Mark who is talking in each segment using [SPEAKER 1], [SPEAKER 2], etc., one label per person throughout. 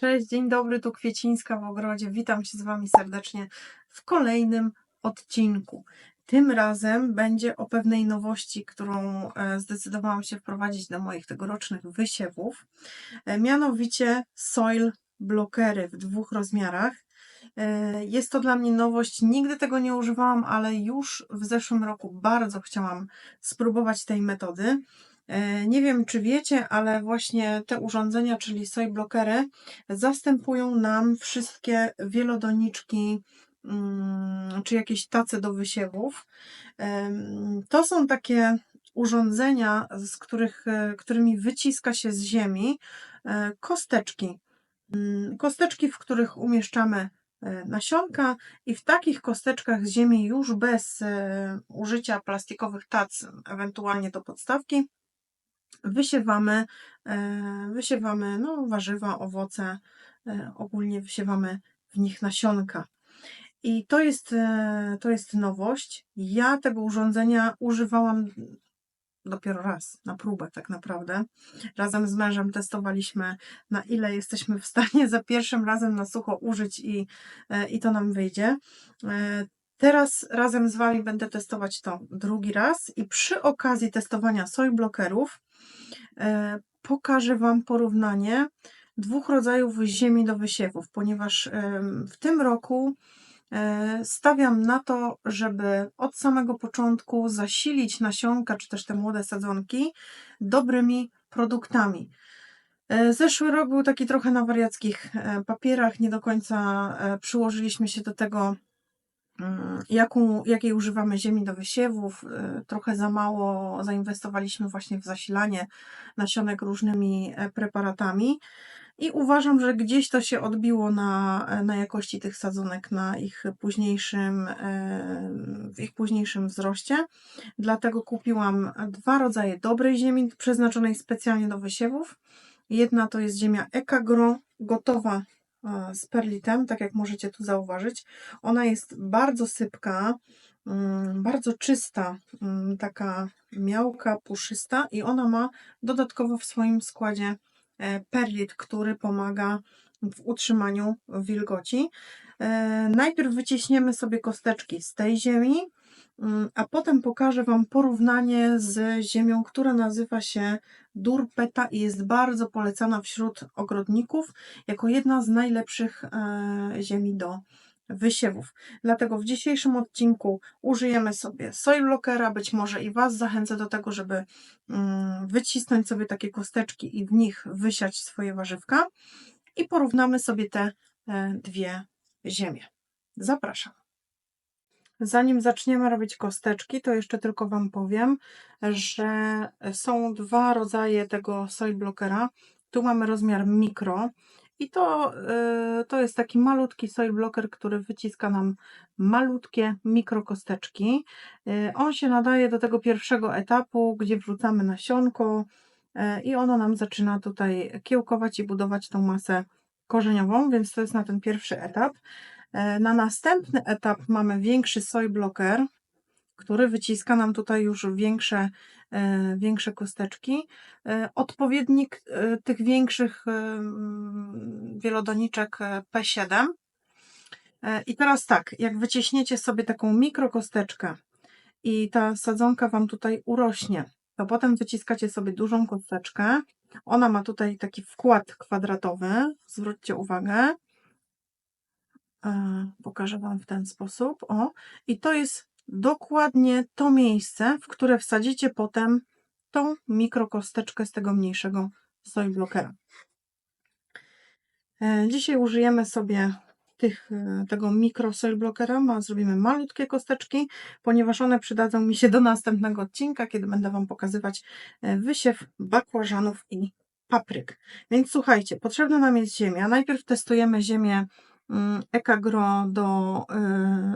[SPEAKER 1] Cześć, dzień dobry, tu Kwiecińska w ogrodzie. Witam się z Wami serdecznie w kolejnym odcinku. Tym razem będzie o pewnej nowości, którą e, zdecydowałam się wprowadzić do moich tegorocznych wysiewów. E, Mianowicie soil blokery w dwóch rozmiarach. E, Jest to dla mnie nowość, nigdy tego nie używałam, ale już w zeszłym roku bardzo chciałam spróbować tej metody. E, Nie wiem, czy wiecie, ale właśnie te urządzenia, czyli soy blokery, zastępują nam wszystkie wielodoniczki mm, czy jakieś tace do wysiewów. Em, To są takie urządzenia, z których, e, którymi wyciska się z ziemi e, kosteczki. Mm, Kosteczki, w których umieszczamy e, nasionka i w takich kosteczkach z ziemi już bez e, użycia plastikowych tac, ewentualnie do podstawki, wysiewamy, e, wysiewamy no, warzywa, owoce, e, ogólnie wysiewamy w nich nasionka. I to jest, e, to jest nowość. Ja tego urządzenia używałam dopiero raz, na próbę tak naprawdę. Razem z mężem testowaliśmy, na ile jesteśmy w stanie za pierwszym razem na sucho użyć i, i to nam wyjdzie. Teraz razem z Wami będę testować to drugi raz i przy okazji testowania soy blokerów pokażę Wam porównanie dwóch rodzajów ziemi do wysiewów, ponieważ w tym roku e, stawiam na to, żeby od samego początku zasilić nasionka, czy też te młode sadzonki dobrymi produktami. E, Zeszły rok był taki trochę na wariackich e, papierach, nie do końca e, przyłożyliśmy się do tego, jaką, jakiej używamy ziemi do wysiewów. e, Trochę za mało zainwestowaliśmy właśnie w zasilanie nasionek różnymi e, preparatami. I uważam, że gdzieś to się odbiło na, na jakości tych sadzonek, na ich późniejszym, e, w ich późniejszym wzroście. Dlatego kupiłam dwa rodzaje dobrej ziemi, przeznaczonej specjalnie do wysiewów. Jedna to jest ziemia Ekagro, gotowa e, z perlitem, tak jak możecie tu zauważyć. Ona jest bardzo sypka, mm, bardzo czysta, mm, taka miałka, puszysta i ona ma dodatkowo w swoim składzie e, perlit, który pomaga w utrzymaniu wilgoci. E, Najpierw wyciśniemy sobie kosteczki z tej ziemi, a potem pokażę Wam porównanie z ziemią, która nazywa się Durpeta i jest bardzo polecana wśród ogrodników jako jedna z najlepszych e, ziemi do wysiewów. Dlatego w dzisiejszym odcinku użyjemy sobie soil blockera, być może i Was zachęcę do tego, żeby mm, wycisnąć sobie takie kosteczki i w nich wysiać swoje warzywka i porównamy sobie te e, dwie ziemie. Zapraszam. Zanim zaczniemy robić kosteczki, to jeszcze tylko Wam powiem, że są dwa rodzaje tego soil blockera. Tu mamy rozmiar mikro i to, y, to jest taki malutki soil blocker, który wyciska nam malutkie mikrokosteczki. Y, On się nadaje do tego pierwszego etapu, gdzie wrzucamy nasionko y, i ono nam zaczyna tutaj kiełkować i budować tą masę korzeniową, więc to jest na ten pierwszy etap. E, Na następny etap mamy większy soy blocker, który wyciska nam tutaj już większe, e, większe kosteczki. E, Odpowiednik tych większych wielodoniczek e, P7. E, I teraz tak, jak wyciśniecie sobie taką mikrokosteczkę i ta sadzonka Wam tutaj urośnie, to potem wyciskacie sobie dużą kosteczkę. Ona ma tutaj taki wkład kwadratowy, zwróćcie uwagę. E, Pokażę Wam w ten sposób. O, i to jest dokładnie to miejsce, w które wsadzicie potem tą mikrokosteczkę z tego mniejszego soy blockera. E, Dzisiaj użyjemy sobie tych, e, tego mikro soil blockera, ma, zrobimy malutkie kosteczki, ponieważ one przydadzą mi się do następnego odcinka, kiedy będę Wam pokazywać wysiew bakłażanów i papryk. Więc słuchajcie, potrzebna nam jest ziemia. Najpierw testujemy ziemię Ekagro do,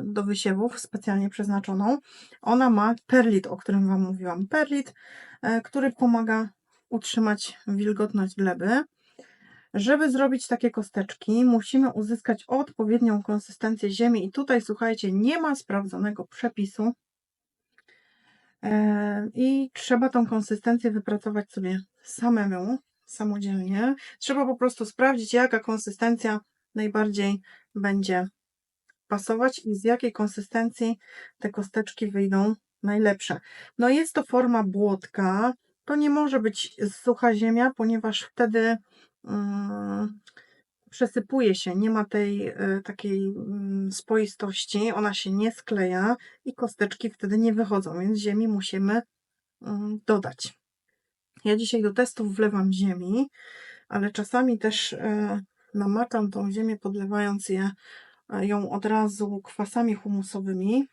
[SPEAKER 1] y, do wysiewów, specjalnie przeznaczoną. Ona ma perlit, o którym Wam mówiłam. Perlit, e, który pomaga utrzymać wilgotność gleby. Żeby zrobić takie kosteczki, musimy uzyskać odpowiednią konsystencję ziemi. I tutaj, słuchajcie, nie ma sprawdzonego przepisu. I trzeba tą konsystencję wypracować sobie samemu, samodzielnie. Trzeba po prostu sprawdzić, jaka konsystencja najbardziej będzie pasować i z jakiej konsystencji te kosteczki wyjdą najlepsze. No jest to forma błotka. To nie może być sucha ziemia, ponieważ wtedy mm, przesypuje się, nie ma tej y, takiej mm, spoistości, ona się nie skleja i kosteczki wtedy nie wychodzą, więc ziemi musimy mm, dodać. Ja dzisiaj do testów wlewam ziemi, ale czasami też y, namaczam tą ziemię, podlewając je, y, ją od razu kwasami humusowymi.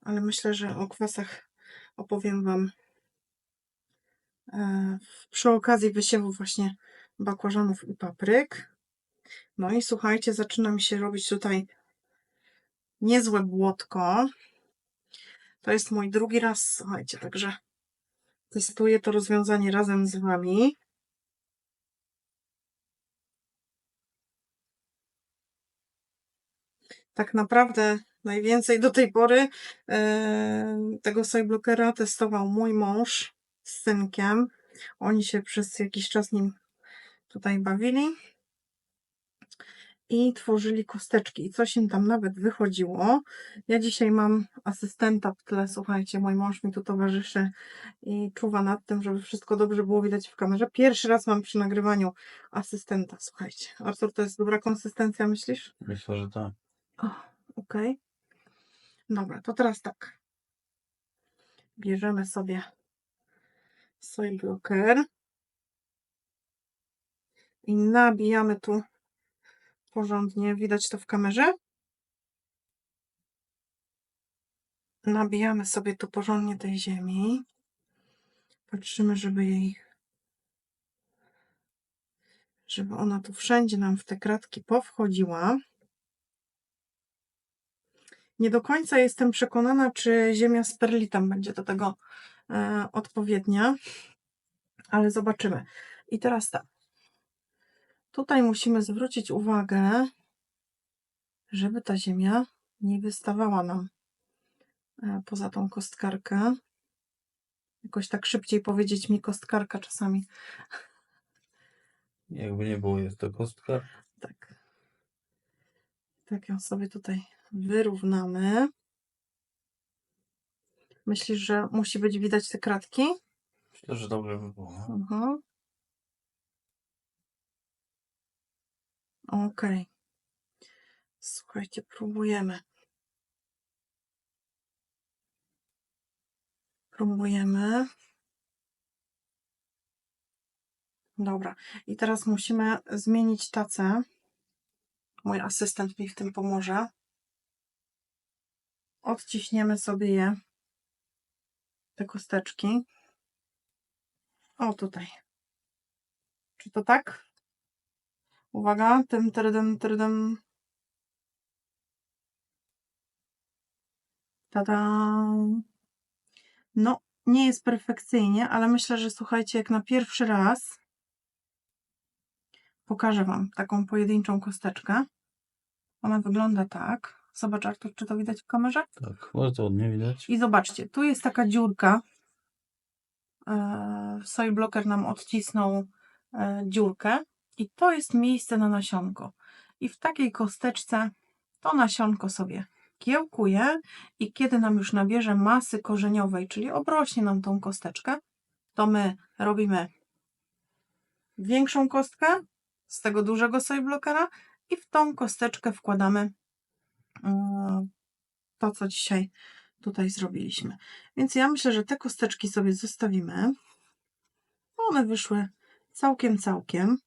[SPEAKER 1] Ale myślę, że o kwasach opowiem Wam e, przy okazji wysiewu właśnie bakłażanów i papryk. No i słuchajcie, zaczyna mi się robić tutaj niezłe błotko. To jest mój drugi raz, słuchajcie, także testuję to rozwiązanie razem z Wami. Tak naprawdę najwięcej do tej pory e, tego blockera testował mój mąż z synkiem. Oni się przez jakiś czas nim tutaj bawili i tworzyli kosteczki. I coś im tam nawet wychodziło. Ja dzisiaj mam asystenta w tle, słuchajcie, mój mąż mi tu towarzyszy i czuwa nad tym, żeby wszystko dobrze było widać w kamerze. Pierwszy raz mam przy nagrywaniu asystenta, słuchajcie. Artur, to jest dobra konsystencja, myślisz?
[SPEAKER 2] Myślę, że tak.
[SPEAKER 1] Okay. Dobra, to teraz tak. Bierzemy sobie soy blocker i nabijamy tu porządnie. Widać to w kamerze? Nabijamy sobie tu porządnie tej ziemi. Patrzymy, żeby jej żeby ona tu wszędzie nam w te kratki powchodziła. Nie do końca jestem przekonana, czy ziemia z perlitem będzie do tego e, odpowiednia, ale zobaczymy. I teraz tak. Tutaj musimy zwrócić uwagę, żeby ta ziemia nie wystawała nam e, poza tą kostkarkę. Jakoś tak szybciej powiedzieć mi kostkarka czasami.
[SPEAKER 2] Jakby nie było, jest to kostka.
[SPEAKER 1] Tak. Tak ją sobie tutaj wyrównamy. Myślisz, że musi być widać te kratki?
[SPEAKER 2] Myślę, że dobrze by było.
[SPEAKER 1] Mhm. Ok. Słuchajcie, próbujemy. Próbujemy. Dobra. I teraz musimy zmienić tacę. Mój asystent mi w tym pomoże. Odciśniemy sobie je, te kosteczki. O, tutaj. Czy to tak? Uwaga, tym, trydem, trydem. Tada! No, nie jest perfekcyjnie, ale myślę, że słuchajcie, jak na pierwszy raz pokażę Wam taką pojedynczą kosteczkę. Ona wygląda tak. Zobacz, Artur, czy to widać w kamerze?
[SPEAKER 2] Tak, bardzo ładnie widać.
[SPEAKER 1] I zobaczcie, tu jest taka dziurka. Soil Blocker nam odcisnął e, dziurkę i to jest miejsce na nasionko. I w takiej kosteczce to nasionko sobie kiełkuje i kiedy nam już nabierze masy korzeniowej, czyli obrośnie nam tą kosteczkę, to my robimy większą kostkę z tego dużego soil blockera i w tą kosteczkę wkładamy to, co dzisiaj tutaj zrobiliśmy. Więc ja myślę, że te kosteczki sobie zostawimy. One wyszły całkiem, całkiem.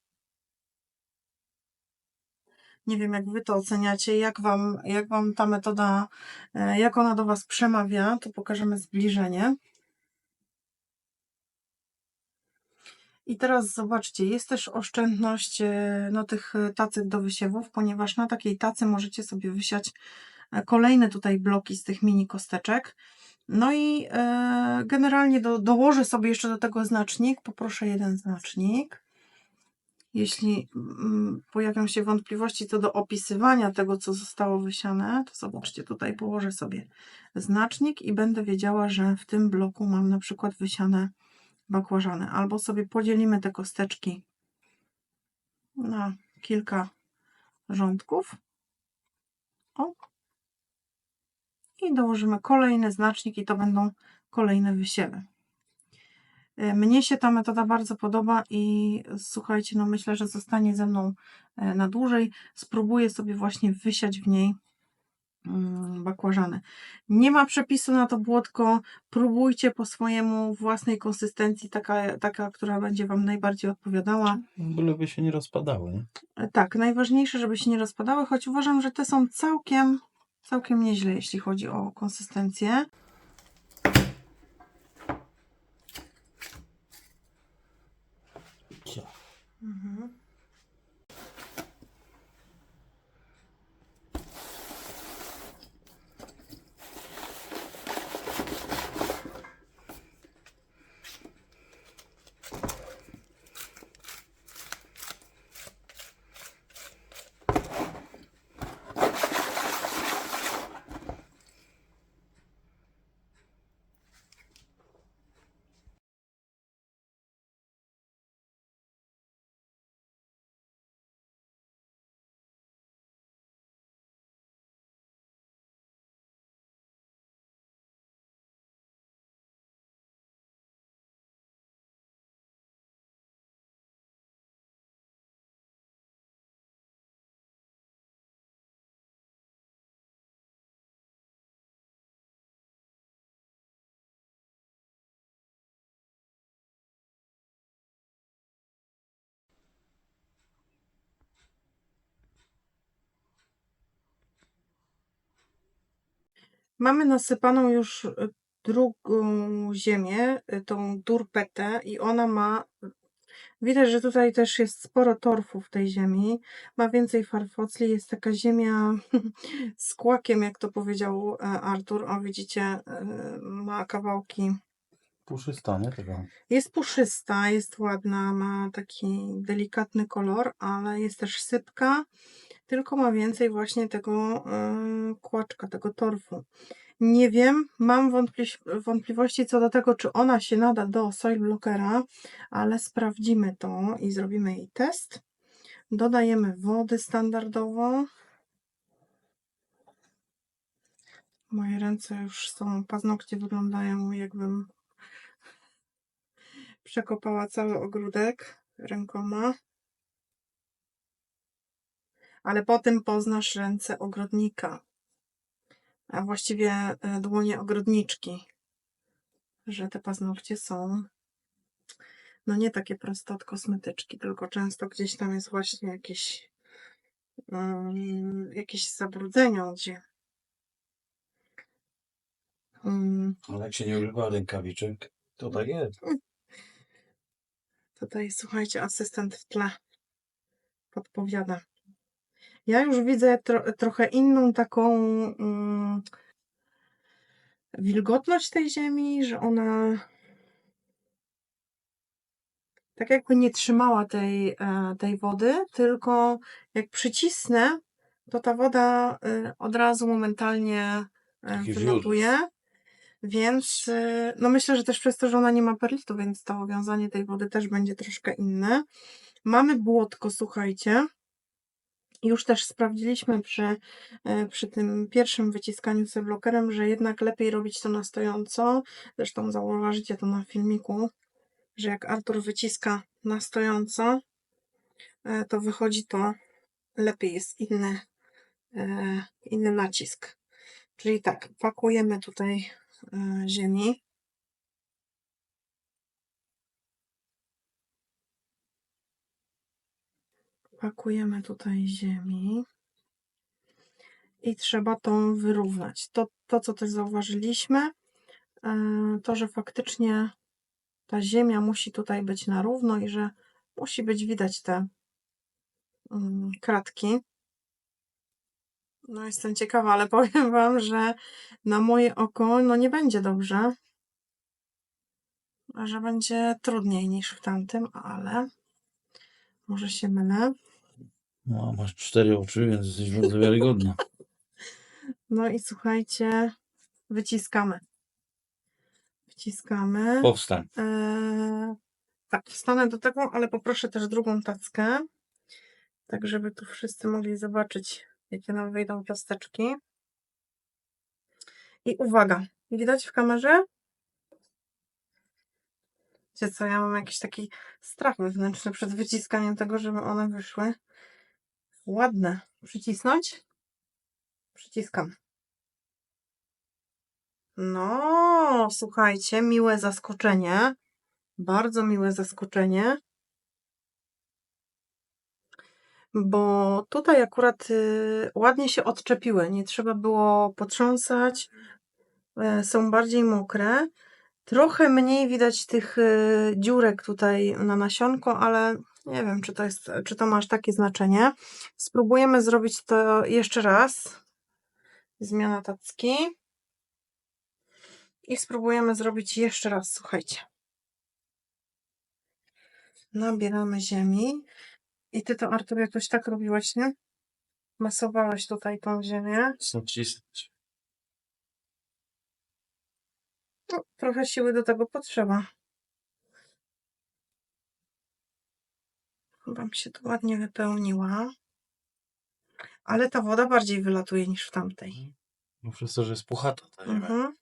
[SPEAKER 1] Nie wiem, jak Wy to oceniacie, jak Wam, jak wam ta metoda, e, jak ona do Was przemawia, to pokażemy zbliżenie. I teraz zobaczcie, jest też oszczędność e, no, tych tacek do wysiewów, ponieważ na takiej tacy możecie sobie wysiać e, kolejne tutaj bloki z tych mini kosteczek. No i e, generalnie do, dołożę sobie jeszcze do tego znacznik. Poproszę jeden znacznik. Jeśli mm, pojawią się wątpliwości co do opisywania tego, co zostało wysiane, to zobaczcie, tutaj położę sobie znacznik i będę wiedziała, że w tym bloku mam na przykład wysiane bakłażany. Albo sobie podzielimy te kosteczki na kilka rządków. O. I dołożymy kolejny znacznik i to będą kolejne wysiewy. E, Mnie się ta metoda bardzo podoba i słuchajcie, no myślę, że zostanie ze mną e, na dłużej. Spróbuję sobie właśnie wysiać w niej bakłażany. Nie ma przepisu na to błotko. Próbujcie po swojemu własnej konsystencji, taka, taka która będzie Wam najbardziej odpowiadała.
[SPEAKER 2] Byleby się nie rozpadały. Nie?
[SPEAKER 1] E, Tak, najważniejsze, żeby się nie rozpadały, choć uważam, że te są całkiem, całkiem nieźle, jeśli chodzi o konsystencję.
[SPEAKER 2] Cia.
[SPEAKER 1] Mhm. Mamy nasypaną już y, drugą ziemię, y, tą durpetę i ona ma, widać, że tutaj też jest sporo torfu w tej ziemi, ma więcej farfocli, jest taka ziemia z kłakiem, jak to powiedział e, Artur, o widzicie, e, ma kawałki,
[SPEAKER 2] Puszysta, nie? Taka.
[SPEAKER 1] jest puszysta, jest ładna, ma taki delikatny kolor, ale jest też sypka, tylko ma więcej właśnie tego y, kłaczka, tego torfu. Nie wiem, mam wątpli- wątpliwości co do tego, czy ona się nada do soil blockera, ale sprawdzimy to i zrobimy jej test. Dodajemy wody standardowo. Moje ręce już są, paznokcie wyglądają jakbym przekopała cały ogródek rękoma. Ale potem poznasz ręce ogrodnika, a właściwie e, dłonie ogrodniczki, że te paznokcie są no nie takie proste od kosmetyczki, tylko często gdzieś tam jest właśnie jakieś mm, jakieś zabrudzenia, gdzie mm,
[SPEAKER 2] Ale jak się nie używa rękawiczek, to tak jest.
[SPEAKER 1] Tutaj, słuchajcie, asystent w tle podpowiada. Ja już widzę tro, trochę inną taką mm, wilgotność tej ziemi, że ona tak jakby nie trzymała tej, e, tej wody, tylko jak przycisnę, to ta woda e, od razu momentalnie e,
[SPEAKER 2] Taki
[SPEAKER 1] wylatuje. Więc no myślę, że też przez to, że ona nie ma perlitu, więc to wiązanie tej wody też będzie troszkę inne. Mamy błotko, słuchajcie. Już też sprawdziliśmy przy, e, przy tym pierwszym wyciskaniu z blokerem, że jednak lepiej robić to na stojąco. Zresztą zauważycie to na filmiku, że jak Artur wyciska na stojąco, e, to wychodzi to lepiej, jest inny, e, inny nacisk. Czyli tak, pakujemy tutaj ziemi. Pakujemy tutaj ziemi. I trzeba to wyrównać. To, to co też zauważyliśmy, e, to, że faktycznie ta ziemia musi tutaj być na równo i że musi być widać te mm, kratki. No jestem ciekawa, ale powiem Wam, że na moje oko no nie będzie dobrze. A że będzie trudniej niż w tamtym, ale może się mylę.
[SPEAKER 2] No, masz cztery oczy, więc jesteś bardzo wiarygodna.
[SPEAKER 1] No i słuchajcie, wyciskamy. Wciskamy.
[SPEAKER 2] Powstań.
[SPEAKER 1] Eee, tak, wstanę do tego, ale poproszę też drugą tackę, tak żeby tu wszyscy mogli zobaczyć, jakie nam wyjdą ciasteczki. I uwaga, widać w kamerze? Wiecie co, ja mam jakiś taki strach wewnętrzny przed wyciskaniem tego, żeby one wyszły ładne. Przycisnąć? Przyciskam. No, słuchajcie, miłe zaskoczenie. Bardzo miłe zaskoczenie. Bo tutaj akurat y, ładnie się odczepiły. Nie trzeba było potrząsać. E, są bardziej mokre. Trochę mniej widać tych y, dziurek tutaj na nasionko, ale nie wiem, czy to, jest, czy to ma aż takie znaczenie. Spróbujemy zrobić to jeszcze raz. Zmiana tacki. I spróbujemy zrobić jeszcze raz, słuchajcie. Nabieramy ziemi. I ty to, Artur, jakoś tak robiłeś, nie? Masowałeś tutaj tą ziemię.
[SPEAKER 2] Zacisnąć.
[SPEAKER 1] No, trochę siły do tego potrzeba. Chyba mi się to ładnie wypełniła. Ale ta woda bardziej wylatuje niż w tamtej.
[SPEAKER 2] No przez to, że jest puchata ta ziemia.
[SPEAKER 1] Mhm.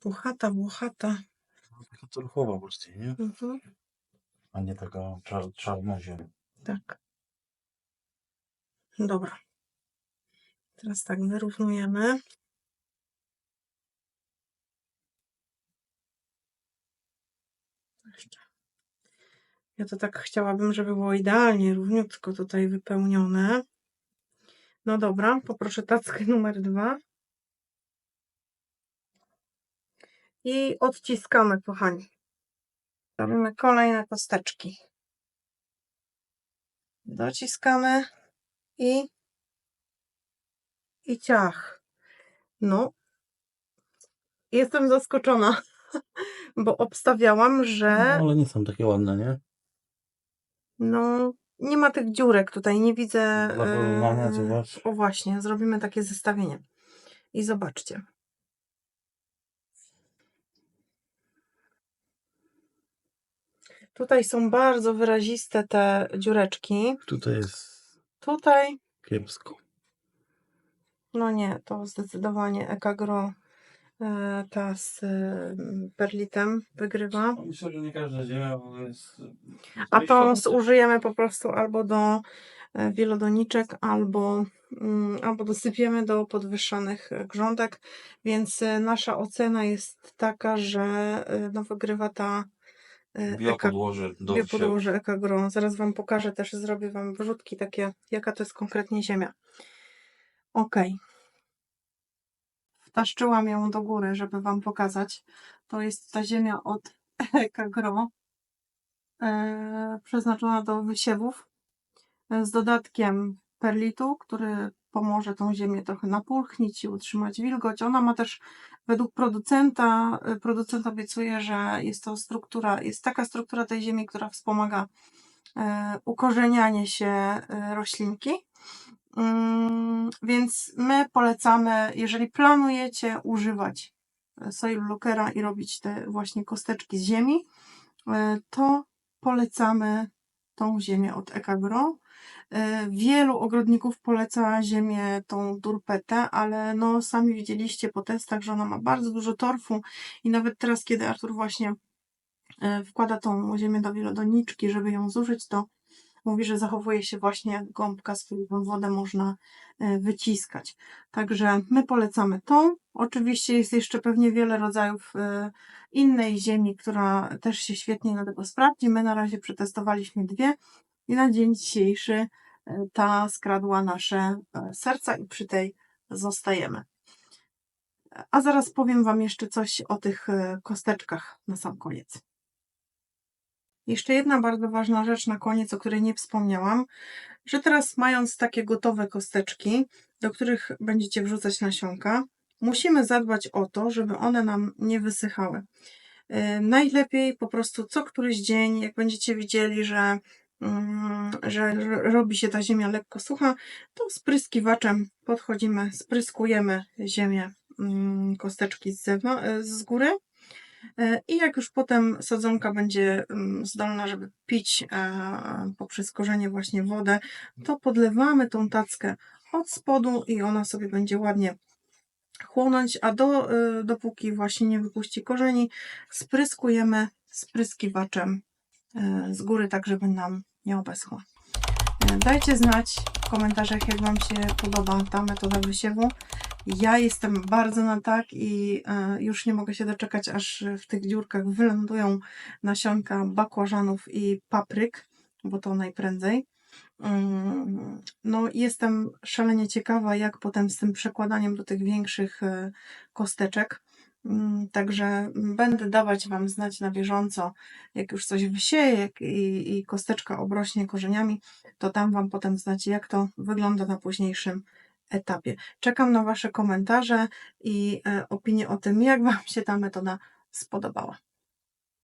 [SPEAKER 1] Puchata, włochata.
[SPEAKER 2] Taka torfowa bardziej, nie?
[SPEAKER 1] Mhm.
[SPEAKER 2] A nie taka czar czarna ziemia.
[SPEAKER 1] Tak. Dobra. Teraz tak wyrównujemy. Jeszcze. Ja to tak chciałabym, żeby było idealnie równiutko tutaj wypełnione. No dobra, poproszę tackę numer dwa. I odciskamy, kochani. Robimy kolejne kosteczki. Dociskamy i i ciach. No, jestem zaskoczona, bo obstawiałam,
[SPEAKER 2] No,
[SPEAKER 1] że
[SPEAKER 2] ale nie są takie ładne, nie?
[SPEAKER 1] No nie ma tych dziurek tutaj, nie widzę.
[SPEAKER 2] Dla porównania,
[SPEAKER 1] e,
[SPEAKER 2] zobacz.
[SPEAKER 1] O właśnie, zrobimy takie zestawienie. I zobaczcie. Tutaj są bardzo wyraziste te dziureczki.
[SPEAKER 2] Tutaj jest
[SPEAKER 1] Tutaj
[SPEAKER 2] kiepsko.
[SPEAKER 1] No nie, to zdecydowanie Ekagro ta z e, perlitem wygrywa.
[SPEAKER 2] No, Myślę, że nie każda ziemia ogóle jest...
[SPEAKER 1] A to zużyjemy po prostu albo do e, wielodoniczek, albo, mm, albo dosypiemy do podwyższonych e, grządek, więc e, nasza ocena jest taka, że e, no, wygrywa ta e, Eka,
[SPEAKER 2] Biopodłoże
[SPEAKER 1] biopodłoże. Zaraz Wam pokażę, też zrobię Wam wrzutki takie, jaka to jest konkretnie ziemia. Ok. Wtaszczyłam ją do góry, żeby Wam pokazać. To jest ta ziemia od Ekagro, e, przeznaczona do wysiewów, e, z dodatkiem perlitu, który pomoże tą ziemię trochę napulchnić i utrzymać wilgoć. Ona ma też według producenta, e, producent obiecuje, że jest to struktura, jest taka struktura tej ziemi, która wspomaga ukorzenianie się roślinki. Mm, Więc my polecamy, jeżeli planujecie używać e, soil lookera i robić te właśnie kosteczki z ziemi, e, to polecamy tą ziemię od Ekagro. E, Wielu ogrodników poleca ziemię tą durpetę, ale no sami widzieliście po testach, że ona ma bardzo dużo torfu i nawet teraz, kiedy Artur właśnie wkłada tą ziemię do wielodoniczki, żeby ją zużyć, to mówi, że zachowuje się właśnie jak gąbka, z której wodę można e, wyciskać. Także my polecamy tą. Oczywiście jest jeszcze pewnie wiele rodzajów e, innej ziemi, która też się świetnie na tego sprawdzi. My na razie przetestowaliśmy dwie i na dzień dzisiejszy e, ta skradła nasze serca i przy tej zostajemy. A zaraz powiem Wam jeszcze coś o tych kosteczkach na sam koniec. Jeszcze jedna bardzo ważna rzecz na koniec, o której nie wspomniałam, że teraz mając takie gotowe kosteczki, do których będziecie wrzucać nasionka, musimy zadbać o to, żeby one nam nie wysychały. Yy, Najlepiej po prostu co któryś dzień, jak będziecie widzieli, że, mm, że robi się ta ziemia lekko sucha, to spryskiwaczem podchodzimy, spryskujemy ziemię mm, kosteczki z, z góry. E, I jak już potem sadzonka będzie mm, zdolna, żeby pić e, poprzez korzenie właśnie wodę, to podlewamy tą tackę od spodu i ona sobie będzie ładnie chłonąć, a do, e, dopóki właśnie nie wypuści korzeni, spryskujemy spryskiwaczem z góry, tak żeby nam nie obeschła. Dajcie znać w komentarzach, jak Wam się podoba ta metoda wysiewu. Ja jestem bardzo na tak i e, już nie mogę się doczekać, aż w tych dziurkach wylądują nasionka bakłażanów i papryk, bo to najprędzej. Mm, No, jestem szalenie ciekawa, jak potem z tym przekładaniem do tych większych e, kosteczek. Mm, Także będę dawać Wam znać na bieżąco, jak już coś wysieje i, i kosteczka obrośnie korzeniami, to dam Wam potem znać, jak to wygląda na późniejszym etapie. Czekam na Wasze komentarze i e, opinie o tym, jak Wam się ta metoda spodobała.